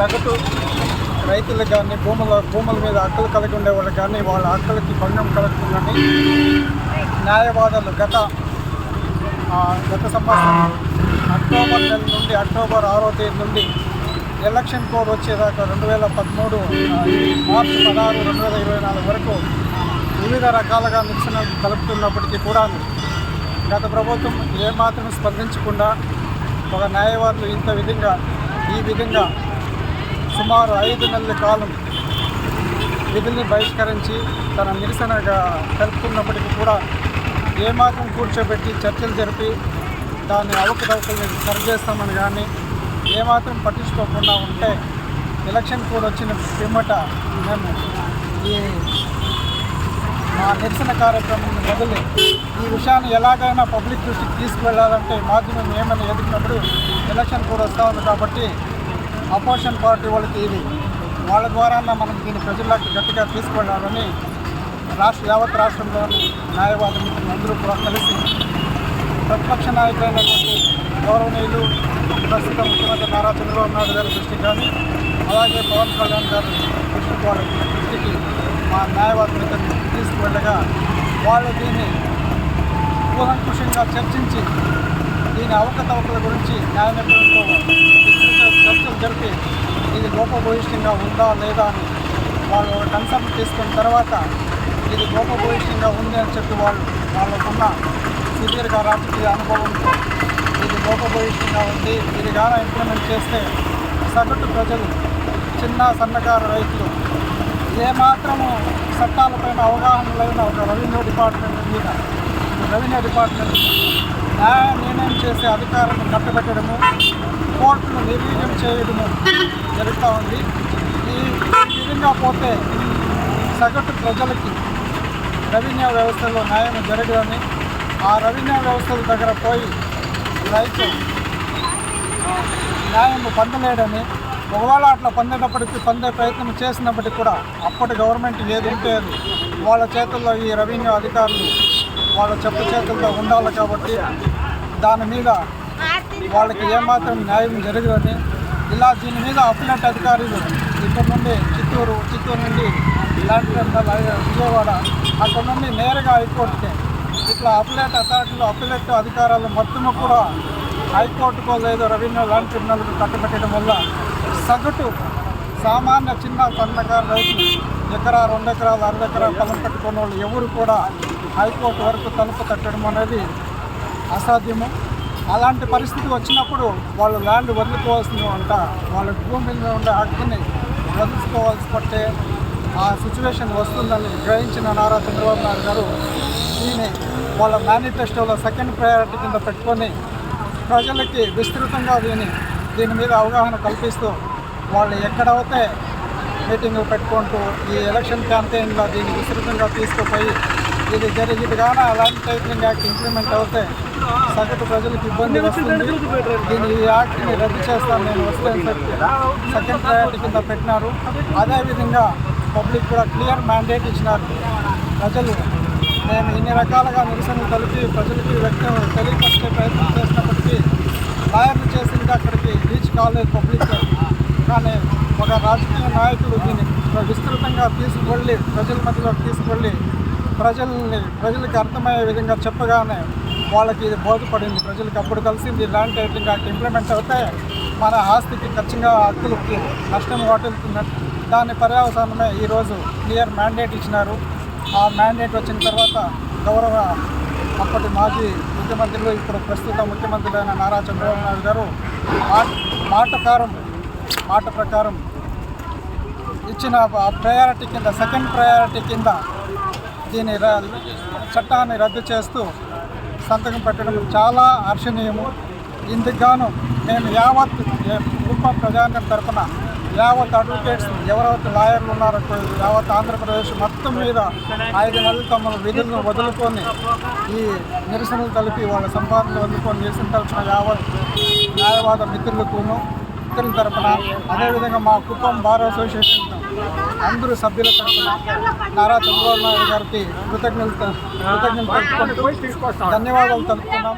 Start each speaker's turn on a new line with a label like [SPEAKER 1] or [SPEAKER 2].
[SPEAKER 1] సగటు రైతులకు కానీ భూముల భూముల మీద హక్కులు కలిగి ఉండేవాళ్ళు కానీ వాళ్ళ హక్కులకి భంగం కలుగుతుందని న్యాయవాదులు గత గత సంవత్సరం అక్టోబర్ నెల నుండి అక్టోబర్ ఆరో తేదీ నుండి ఎలక్షన్ కోడ్ వచ్చేదాకా రెండు వేల పదమూడు మార్చి పదహారు రెండు వేల ఇరవై నాలుగు వరకు వివిధ రకాలుగా నిరసన కలుపుతున్నప్పటికీ కూడా గత ప్రభుత్వం ఏమాత్రం స్పందించకుండా ఒక న్యాయవాదులు ఇంత విధంగా ఈ విధంగా సుమారు ఐదు నెలల కాలం విధుల్ని బహిష్కరించి తన నిరసనగా తెలుపుతున్నప్పటికీ కూడా ఏమాత్రం కూర్చోబెట్టి చర్చలు జరిపి దాన్ని అవకతవకలు సరిచేస్తామని కానీ ఏమాత్రం పట్టించుకోకుండా ఉంటే ఎలక్షన్ కూడా వచ్చిన పిమ్మట మేము ఈ మా నిరసన కార్యక్రమం వదిలి ఈ విషయాన్ని ఎలాగైనా పబ్లిక్ దృష్టికి తీసుకువెళ్ళాలంటే మాధ్యమం ఏమైనా ఎదుగునప్పుడు ఎలక్షన్ కూడా వస్తూ ఉంది కాబట్టి అపోజిషన్ పార్టీ వాళ్ళకి ఇది. వాళ్ళ ద్వారా మనం దీన్ని ప్రజల్లోకి గట్టిగా తీసుకెళ్ళాలని రాష్ట్ర యావత్ రాష్ట్రంలోని న్యాయవాద మిత్రులు అందరూ కూడా కలిసి ప్రతిపక్ష నాయకులైనటువంటి గౌరవనీయులు ప్రస్తుత ముఖ్యమంత్రి నారా చంద్రబాబు నాయుడు గారి దృష్టికి కానీ అలాగే పవన్ కళ్యాణ్ గారి దృష్టికి వాళ్ళ దృష్టికి మా న్యాయవాద మిత్రులు తీసుకువెళ్ళగా వాళ్ళు దీన్ని కూలంకుషంగా చర్చించి దీని అవకతవకల గురించి న్యాయ నిపుణులతో చర్చలు జరిపి ఇది లోపభూయిష్టంగా ఉందా లేదా అని వాళ్ళు ఒక తీసుకున్న తర్వాత ఇది లోపభూయిష్టంగా ఉంది అని చెప్పి వాళ్ళు వాళ్ళకున్న సుదీర్ఘ రాజకీయ అనుభవంతో ఇది లోపభూయిష్టంగా ఉంది. ఇది గాన ఇంప్లిమెంట్ చేస్తే సగటు ప్రజలు చిన్న సన్నకారు రైతులు ఏమాత్రము చట్టాలపైన అవగాహన లేని ఒక రెవెన్యూ డిపార్ట్మెంట్ మీద రెవెన్యూ డిపార్ట్మెంట్ న్యాయ నిర్ణయం చేసే అధికారాన్ని కట్టబెట్టడము పోర్టును నిర్వీర్యం చేయడము జరుగుతూ ఉంది. ఈ విధంగా పోతే సగటు ప్రజలకి రెవెన్యూ వ్యవస్థలో న్యాయం జరగదని ఆ రెవెన్యూ వ్యవస్థల దగ్గర పోయి రైతు న్యాయం పొందలేడని ఒకవేళ అట్లా పొందేటప్పటికి పొందే ప్రయత్నం చేసినప్పటికీ కూడా అప్పటి గవర్నమెంట్ ఏది ఉంటే వాళ్ళ చేతుల్లో ఈ రెవెన్యూ అధికారులు వాళ్ళ చెప్పు చేతుల్లో ఉండాలి కాబట్టి దాని మీద వాళ్ళకి ఏమాత్రం న్యాయం జరగదని ఇలా దీని మీద అప్లెట్ అధికారులు ఇక్కడ నుండి చిత్తూరు చిత్తూరు నుండి ఇలాంటి విజయవాడ అక్కడ నుండి నేరుగా హైకోర్టుకి ఇట్లా అప్లెట్ అథారిటీలు అప్లెట్ అధికారాలు మొత్తము కూడా హైకోర్టుకో లేదు రెవెన్యూ ల్యాండ్ ట్రిబ్యునల్కు కట్టబెట్టడం వల్ల సగటు సామాన్య చిన్న సన్నకారు రైతులు ఎకరా రెండు ఎకరాలు అరవై ఎకరాలు పొలం కట్టుకున్న వాళ్ళు ఎవరు కూడా హైకోర్టు వరకు తలుపు తట్టడం అనేది అసాధ్యము. అలాంటి పరిస్థితి వచ్చినప్పుడు వాళ్ళు ల్యాండ్ వదులుకోవాల్సింది అంట వాళ్ళ భూమి మీద ఉండే హక్కుని వదులుకోవాల్సి పట్టే ఆ సిచ్యువేషన్ వస్తుందని గ్రహించిన నారా చంద్రబాబు నాయుడు గారు దీన్ని వాళ్ళ మేనిఫెస్టోలో సెకండ్ ప్రయారిటీ కింద పెట్టుకొని ప్రజలకి విస్తృతంగా దీని దీని మీద అవగాహన కల్పిస్తూ వాళ్ళు ఎక్కడైతే మీటింగ్ పెట్టుకుంటూ ఈ ఎలక్షన్ క్యాంపెయిన్లో దీన్ని విస్తృతంగా తీసుకుపోయి ఇది జరిగి ఇది కానీ అలాంటి టైటింగ్ యాక్ట్ ఇంప్లిమెంట్ అవుతే సగటు ప్రజలకు ఇబ్బంది వస్తుంది. దీని ఈ యాక్ట్ని రద్దు చేస్తాను నేను వస్తే సెకండ్ ప్రయారిటీ కింద పెట్టినారు. అదేవిధంగా పబ్లిక్ కూడా క్లియర్ మ్యాండేట్ ఇచ్చినారు. ప్రజలు మేము ఇన్ని రకాలుగా నిరసనలు కలిపి ప్రజలకి వ్యక్తం తెలియపరిచే ప్రయత్నం చేసినప్పటికీ లాయర్లు చేసింది అక్కడికి రీచ్ కాలేదు పబ్లిక్ కానీ ఒక రాజకీయ నాయకుడు దీన్ని విస్తృతంగా తీసుకువెళ్ళి ప్రజల మధ్యలోకి తీసుకువెళ్ళి ప్రజల్ని ప్రజలకు అర్థమయ్యే విధంగా చెప్పగానే వాళ్ళకి ఇది బోధపడింది. ప్రజలకు అప్పుడు కలిసింది. ల్యాండ్ టైటింగ్ యాక్ట్ ఇంప్లిమెంట్ అవుతే మన ఆస్తికి ఖచ్చితంగా హక్కులకి నష్టం వాటిల్తుందని దాని పర్యవసానమే ఈరోజు క్లియర్ మ్యాండేట్ ఇచ్చినారు. ఆ మ్యాండేట్ వచ్చిన తర్వాత గౌరవ అప్పటి మాజీ ముఖ్యమంత్రులు ఇప్పుడు ప్రస్తుత ముఖ్యమంత్రి అయిన నారా చంద్రబాబు నాయుడు గారు మాట మాటకారం మాట ప్రకారం ఇచ్చిన ప్రయారిటీ కింద సెకండ్ ప్రయారిటీ కింద దీని ర- చట్టాన్ని రద్దు చేస్తూ సంతకం పెట్టడం చాలా హర్షణీయము. ఇందుకు గాను యావత్ కుటుంబం కుటుంబ తరఫున యావత్ అడ్వకేట్స్ ఎవరైతే లాయర్లు ఉన్నారో యావత్ ఆంధ్రప్రదేశ్ మొత్తం మీద ఐదు నెలలు తమ విధులను వదులుకొని ఈ నిరసనలు కలిపి వాళ్ళ సంపాదనలు వదులుకొని నిరసన తరఫున యావత్ న్యాయవాద మిత్రులకును మిత్రుల తరపున అదేవిధంగా మా కుప్పం బార్ అసోసియేషన్ అందరూ సభ్యుల తరపున నారా చంద్రబాబు నాయుడు గారికి కృతజ్ఞతలు తెలుపుకుంటూ ధన్యవాదాలు తెలుపుతున్నాం.